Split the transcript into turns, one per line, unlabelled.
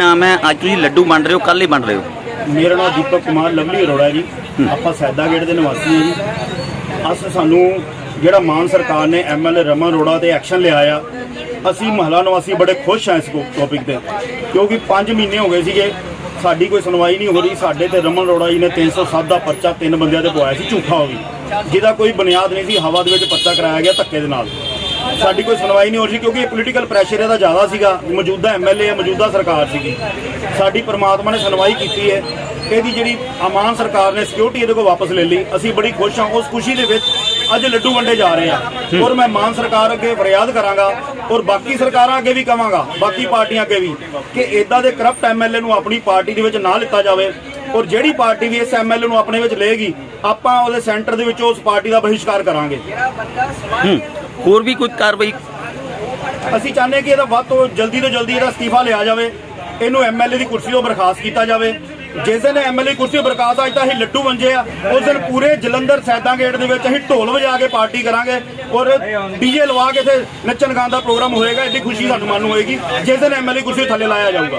ਨਾਮ ਹੈ ਅੱਜ ਤੁਸੀਂ ਲੱਡੂ ਵੰਡ ਰਹੇ ਹੋ ਕੱਲ ਹੀ ਵੰਡ ਰਹੇ ਹੋ।
ਮੇਰਾ ਨਾਮ ਦੀਪਕ ਕੁਮਾਰ ਲਵਲੀ ਅਰੋੜਾ ਜੀ। ਆਪਾਂ ਸੈਦਾ ਗੇਟ ਦੇ ਨਿਵਾਸੀ ਹਾਂ ਜੀ। ਅਸ ਸਾਨੂੰ ਜਿਹੜਾ ਮਾਨ ਸਰਕਾਰ ਨੇ ਐਮਐਲਏ ਰਮਨ ਅਰੋੜਾ ਤੇ ਐਕਸ਼ਨ ਲਿਆ ਆ ਅਸੀਂ ਮਹਲਾ ਨਿਵਾਸੀ ਬੜੇ ਖੁਸ਼ ਹਾਂ ਇਸ ਟੌਪਿਕ ਤੇ। ਕਿਉਂਕਿ 5 ਮਹੀਨੇ ਹੋ ਗਏ ਸੀਗੇ ਸਾਡੀ ਕੋਈ ਸੁਣਵਾਈ ਨਹੀਂ ਹੋ ਰਹੀ। ਸਾਡੇ ਤੇ ਰਮਨ ਅਰੋੜਾ ਜੀ ਨੇ 307 ਦਾ ਪਰਚਾ ਤਿੰਨ ਬੰਦਿਆਂ ਤੇ ਪਵਾਇਆ ਸੀ ਝੂਠਾ ਹੋ ਵੀ ਜਿਹਦਾ ਕੋਈ ਬੁਨਿਆਦ ਨਹੀਂ ਸੀ ਹਵਾ ਦੇ ਵਿੱਚ ਪਰਚਾ ਕਰਾਇਆ ਗਿਆ ਧੱਕੇ ਦੇ ਨਾਲ। ਸਾਡੀ ਕੋਈ ਸੁਣਵਾਈ ਨਹੀਂ ਹੋ ਰਹੀ ਕਿਉਂਕਿ ਇਹ ਪੋਲੀਟੀਕਲ ਪ੍ਰੈਸ਼ਰ ਇਹਦਾ ਜ਼ਿਆਦਾ ਸੀਗਾ। ਮੌਜੂਦਾ ਐਮਐਲਏ ਮੌਜੂਦਾ ਸਰਕਾਰ ਸੀਗੀ। ਸਾਡੀ ਪ੍ਰਮਾਤਮਾ ਨੇ ਸੁਣਵਾਈ ਕੀਤੀ ਹੈ। ਇਹਦੀ ਜਿਹੜੀ ਅਮਾਨ ਸਰਕਾਰ ਨੇ ਸਿਕਿਉਰਿਟੀ ਇਹਦੇ ਕੋਲ ਵਾਪਸ ਲੈ ਲਈ। ਅਸੀਂ ਬੜੀ ਖੁਸ਼ ਹਾਂ। ਉਸ ਖੁਸ਼ੀ ਦੇ ਵਿੱਚ ਅੱਜ ਲੱਡੂ ਵੰਡੇ ਜਾ ਰਹੇ ਆ ਔਰ ਮੈਂ ਮਾਨ ਸਰਕਾਰ ਅੱਗੇ ਫਰਿਆਦ ਕਰਾਂਗਾ ਔਰ ਬਾਕੀ ਸਰਕਾਰਾਂ ਅੱਗੇ ਵੀ ਕਵਾਂਗਾ ਬਾਕੀ ਪਾਰਟੀਆਂ ਅੱਗੇ ਵੀ ਕਿ ਇਦਾਂ ਦੇ ਕਰਪਟ ਐਮਐਲਏ ਨੂੰ ਆਪਣੀ ਪਾਰਟੀ ਦੇ ਵਿੱਚ ਨਾ ਲਿੱਤਾ ਜਾਵੇ ਔਰ ਜਿਹੜੀ ਪਾਰਟੀ ਵੀ ਇਸ ਐਮਐਲਏ ਨੂੰ ਆਪਣੇ ਵਿੱਚ ਲਏਗੀ ਆਪਾਂ ਉਹਦੇ ਸੈਂਟਰ ਦੇ ਵਿੱਚ ਉਸ ਪਾਰਟੀ ਦਾ ਬਹਿਸ਼ਕਾਰ ਕਰਾਂਗੇ।
ਹੋਰ ਵੀ ਕੋਈ ਕਾਰਵਾਈ?
ਅਸੀਂ ਚਾਹੁੰਦੇ ਹਾਂ ਕਿ ਇਹਦਾ ਵੱਧ ਤੋਂ ਜਲਦੀ ਤੋਂ ਜਲਦੀ ਇਹਦਾ ਅਸਤੀਫਾ ਲਿਆ ਜਾਵੇ। ਇਹਨੂੰ ਐਮਐਲਏ ਦੀ ਕੁਰਸੀ ਤੋਂ ਬਰਖਾਸਤ ਕੀਤਾ ਜਾਵੇ। ਜਿਸ ਦਿਨ ਐਮਐਲਏ ਕੁਰਸੀ ਤੋਂ ਬਰਖਾਸਤ ਅੱਜ ਤਾਂ ਅਸੀਂ ਲੱਡੂ ਵੰਜੇ ਆ। ਉਸ ਦਿਨ ਪੂਰੇ ਜਲੰਧਰ ਸੈਦਾਂ ਗੇਟ ਦੇ ਵਿੱਚ ਅਸੀਂ ਢੋਲ ਵਜਾ ਕੇ ਪਾਰਟੀ ਕਰਾਂਗੇ ਔਰ ਡੀਜੇ ਲਵਾ ਕੇ ਇੱਥੇ ਨੱਚਣ ਗਾਉਣ ਦਾ ਪ੍ਰੋਗਰਾਮ ਹੋਏਗਾ। ਐਡੀ ਖੁਸ਼ੀ ਸਾਨੂੰ ਮਨ ਨੂੰ ਹੋਏਗੀ। ਜਿਸ ਦਿਨ ਐਮਐਲਏ ਕੁਰਸੀ ਥੱਲੇ ਲਾਇਆ ਜਾਊਗਾ।